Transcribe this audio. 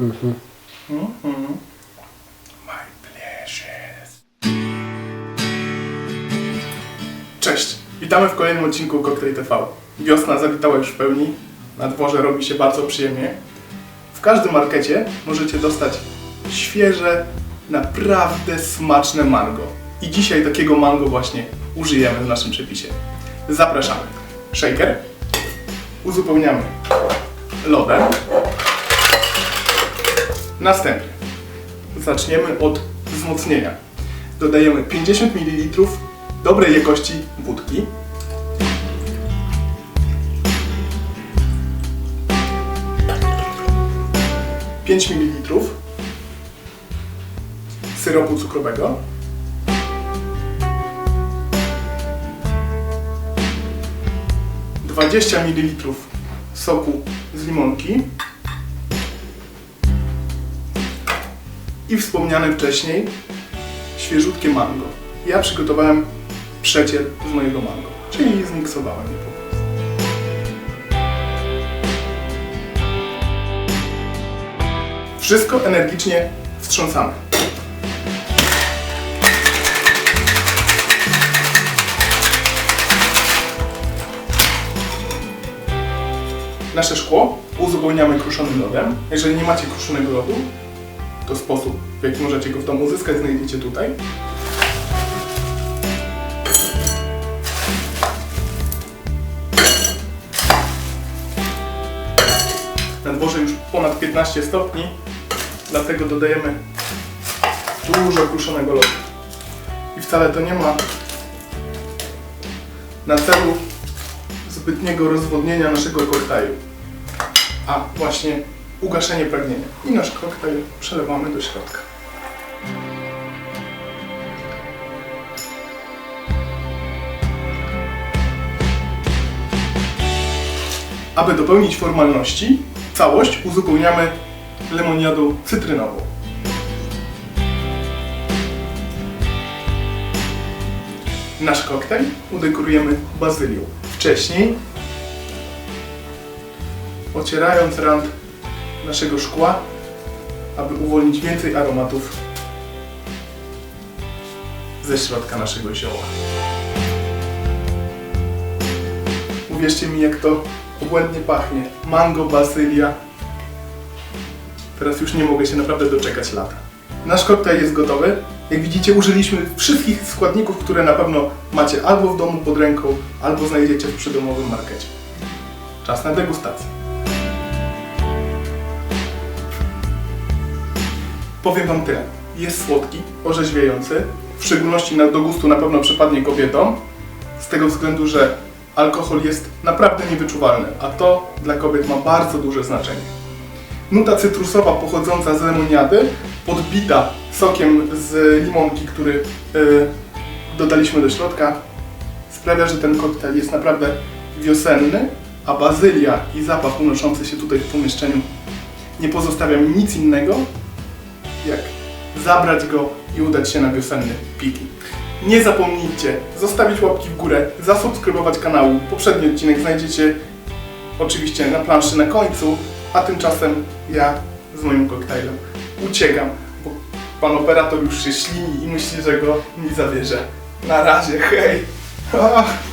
Mhm. Mhm. My pleasures. Cześć, witamy w kolejnym odcinku Cocktail TV. Wiosna zawitała już w pełni, na dworze robi się bardzo przyjemnie. W każdym markecie możecie dostać świeże, naprawdę smaczne mango. I dzisiaj takiego mango właśnie użyjemy w naszym przepisie. Zapraszamy. Shaker. Uzupełniamy lodem. Następnie zaczniemy od wzmocnienia. Dodajemy 50 ml dobrej jakości wódki. Pięć ml syropu cukrowego. Dwadzieścia ml soku z limonki. I wspomniane wcześniej świeżutkie mango. Ja przygotowałem przecier z mojego mango, czyli zmiksowałem je po prostu. Wszystko energicznie wstrząsamy. Nasze szkło uzupełniamy kruszonym lodem. Jeżeli nie macie kruszonego lodu, to sposób, w jaki możecie go w domu uzyskać, znajdziecie tutaj. Na dworze już ponad 15 stopni, dlatego dodajemy dużo kruszonego lodu. I wcale to nie ma na celu zbytniego rozwodnienia naszego koktajlu, a właśnie ugaszenie pragnienia. I nasz koktajl przelewamy do środka. Aby dopełnić formalności, całość uzupełniamy lemoniadą cytrynową. Nasz koktajl udekorujemy bazylią. Wcześniej, ocierając rand naszego szkła, aby uwolnić więcej aromatów ze środka naszego zioła. Uwierzcie mi, jak to obłędnie pachnie. Mango, bazylia. Teraz już nie mogę się naprawdę doczekać lata. Nasz koktajl jest gotowy. Jak widzicie, użyliśmy wszystkich składników, które na pewno macie albo w domu pod ręką, albo znajdziecie w przydomowym markecie. Czas na degustację. Powiem Wam tyle. Jest słodki, orzeźwiający. W szczególności na, do gustu na pewno przypadnie kobietom. Z tego względu, że alkohol jest naprawdę niewyczuwalny, a to dla kobiet ma bardzo duże znaczenie. Nuta cytrusowa pochodząca z lemoniady, podbita sokiem z limonki, który y, dodaliśmy do środka, sprawia, że ten koktajl jest naprawdę wiosenny, a bazylia i zapach unoszący się tutaj w pomieszczeniu nie pozostawia mi nic innego, jak zabrać go i udać się na wiosenny piki. Nie zapomnijcie zostawić łapki w górę, zasubskrybować kanału. Poprzedni odcinek znajdziecie oczywiście na planszy na końcu, a tymczasem ja z moim koktajlem uciekam, bo pan operator już się ślini i myśli, że go nie zabierze. Na razie, hej!